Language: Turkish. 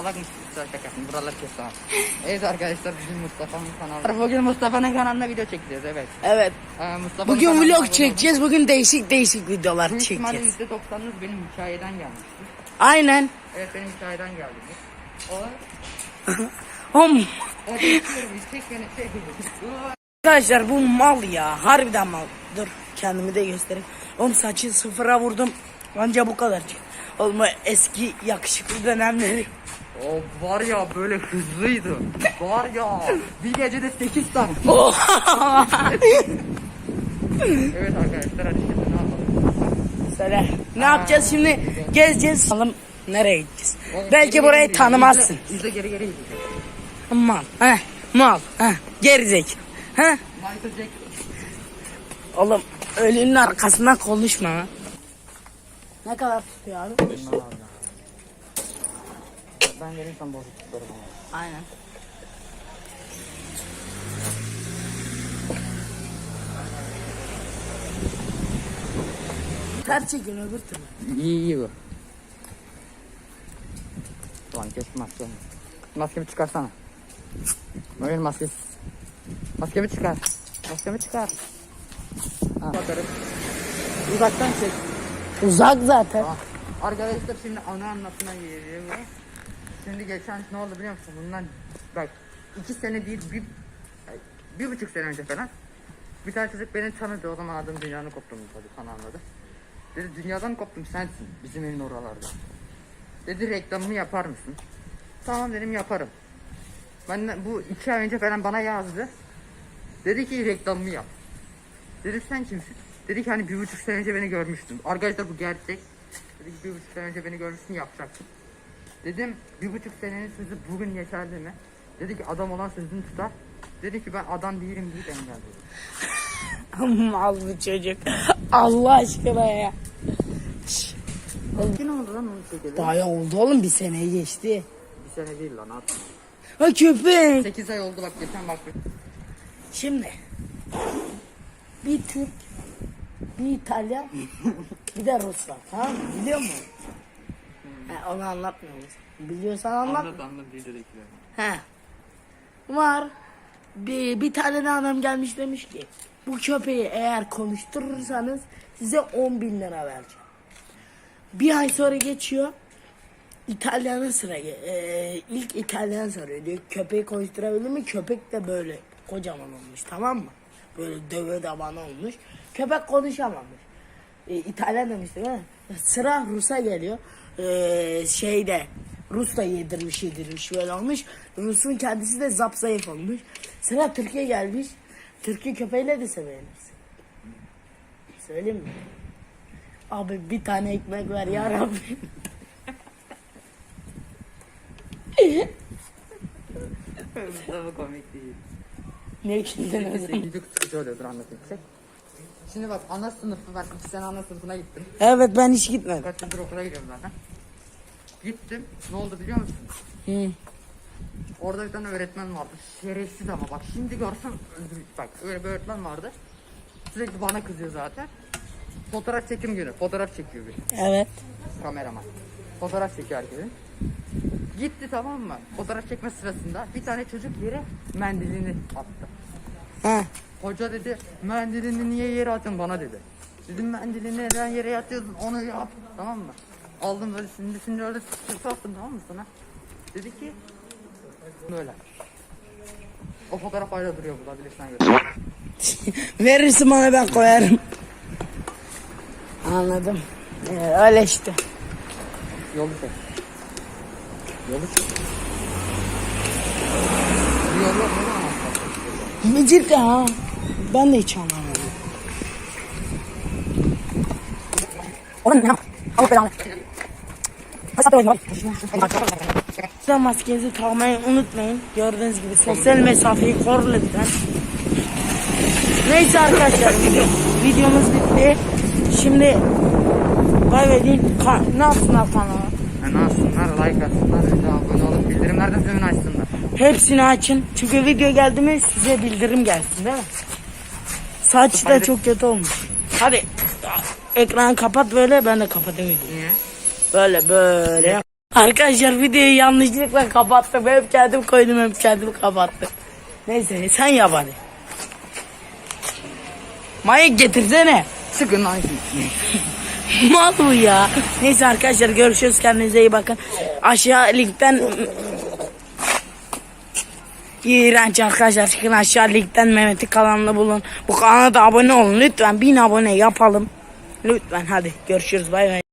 salak mısın? Sen şakasın. Buralar kes tamam. Evet arkadaşlar bizim Mustafa'nın kanalı. Bugün Mustafa'nın kanalına video çekeceğiz evet. Evet. Ee, Bugün vlog çekeceğiz. Bugün değişik değişik videolar Büyük ihtimalle çekeceğiz. %90'ınız benim hikayeden gelmiştir. Aynen. Evet benim hikayeden geldiniz. O, Om. Arkadaşlar bu mal ya. Harbiden mal. Dur kendimi de göstereyim. Oğlum saçı sıfıra vurdum. Anca bu kadar. Oğlum o eski yakışıklı dönemleri. O var ya böyle hızlıydı. Var ya bir gecede 8 tane. evet arkadaşlar hadi şimdi ne yapalım? Söyle. Ne yapacağız şimdi? Gezeceğiz. Bakalım nereye gideceğiz? Oğlum, Belki geri burayı geri tanımazsın. Yüzde, yüzde geri geri gideceğiz. Mal. Heh. Mal. Heh. Gerizek. Heh. Oğlum ölünün arkasından konuşma. Ne kadar tutuyor abi? Ben vereyim sana bozuk tutarım ama. Aynen. Ter çekin öbür türlü. İyi iyi bu. Ulan kes maske. Maskemi çıkarsana. Böyle maskesi. Maskemi çıkar. Maskemi çıkar. Ha. Bakarız. Uzaktan çek. Uzak zaten. Ah, Arkadaşlar şimdi ana anlatına geliyor bu. Şimdi geçen ne oldu biliyor musun? Bundan bak iki sene değil bir, bir buçuk sene önce falan. Bir tane çocuk beni tanıdı o zaman adım dünyanın koptum tabii sana anladı. Dedi dünyadan koptum sensin bizim evin oralarda. Dedi reklamını yapar mısın? Tamam dedim yaparım. Ben bu iki ay önce falan bana yazdı. Dedi ki reklamımı yap. Dedi sen kimsin? Dedi ki hani bir buçuk sene önce beni görmüştün. Arkadaşlar bu gerçek. Dedi ki bir buçuk sene önce beni görmüşsün yapacaksın. Dedim bir buçuk senenin sözü bugün geçerli mi? Dedi ki adam olan sözünü tutar. Dedi ki ben adam değilim deyip engel dedi. Mal bu çocuk. Allah aşkına ya. Ne oldu lan onun şekeri? Bayağı oldu oğlum bir seneyi geçti. Bir sene değil lan at. Ha köpek. 8 ay oldu bak geçen bak. Şimdi bir Türk, bir İtalyan, bir de Rus var. Tamam mı? Biliyor musun? Onu anlatmıyor musun? Biliyorsan anlat. Anlat anlat videodakiler. He. Var. Bir, bir tane de adam gelmiş demiş ki bu köpeği eğer konuşturursanız size 10 bin lira vereceğim. Bir ay sonra geçiyor. İtalyan'a sıra e, ilk İtalyan soruyor diyor köpeği konuşturabilir mi? Köpek de böyle kocaman olmuş tamam mı? Böyle döve daman olmuş. Köpek konuşamamış. E, İtalyan demiş değil mi? Sıra Rus'a geliyor. E, şeyde Rus da yedirmiş yedirmiş böyle olmuş. Rus'un kendisi de zap zayıf olmuş. Sıra Türkiye gelmiş. Türkiye köpeğiyle de sevebilirsin. Söyleyeyim mi? Abi bir tane ekmek ver ya Rabbi. Mustafa komik değil. ne güldün o zaman? Çok sıkıcı oluyordur anlatayım. Şimdi bak ana sınıfı ben iki sene ana sınıfına gittim. Evet ben hiç gitmedim. Kaç yıldır okula gidiyorum zaten. Gittim. Ne oldu biliyor musun? Hı. Orada bir tane öğretmen vardı. Şerefsiz ama bak şimdi görsen. Bak öyle bir öğretmen vardı. Sürekli bana kızıyor zaten. Fotoğraf çekim günü. Fotoğraf çekiyor bir Evet. kameraman. Fotoğraf çekiyor herkesin. Gitti tamam mı? Fotoğraf çekme sırasında bir tane çocuk yere mendilini attı. Ha. Hoca dedi mendilini niye yere atıyorsun bana dedi. Dedim mendilini neden yere atıyorsun onu yap tamam mı? Aldım böyle şimdi şimdi öyle sattım tamam mı sana? Dedi ki böyle. O fotoğraf hala duruyor burada bilirsen gör. Verirsin bana ben koyarım. Anladım. Ee, öyle işte. Yolu çek. Yolu çek. Bir yol Cidden ha. Ben de hiç anlamadım. Oğlum ne? Allah belanı. Size maskenizi takmayı unutmayın. Gördüğünüz gibi sosyal mesafeyi korun lütfen. Neyse arkadaşlar video, videomuz bitti. Şimdi bay bay deyin. Ka- ne yapsınlar kanala? Yani alsınlar, like atsınlar, bir de abone olup bildirimlerden zilini açsınlar. Hepsini açın. Çünkü video geldi mi size bildirim gelsin değil mi? Saç da çok kötü olmuş. Hadi ekranı kapat böyle ben de kapatayım videoyu. Böyle böyle. Arkadaşlar videoyu yanlışlıkla kapattım. Hem kendim koydum hem kendim kapattım. Neyse sen yap hadi. Mayık getirsene. Sıkın lan. Mal bu ya. Neyse arkadaşlar görüşürüz kendinize iyi bakın. Aşağı ligden İğrenç arkadaşlar çıkın aşağı ligden Mehmet'i kanalına bulun. Bu kanala da abone olun lütfen bin abone yapalım. Lütfen hadi görüşürüz bay bay.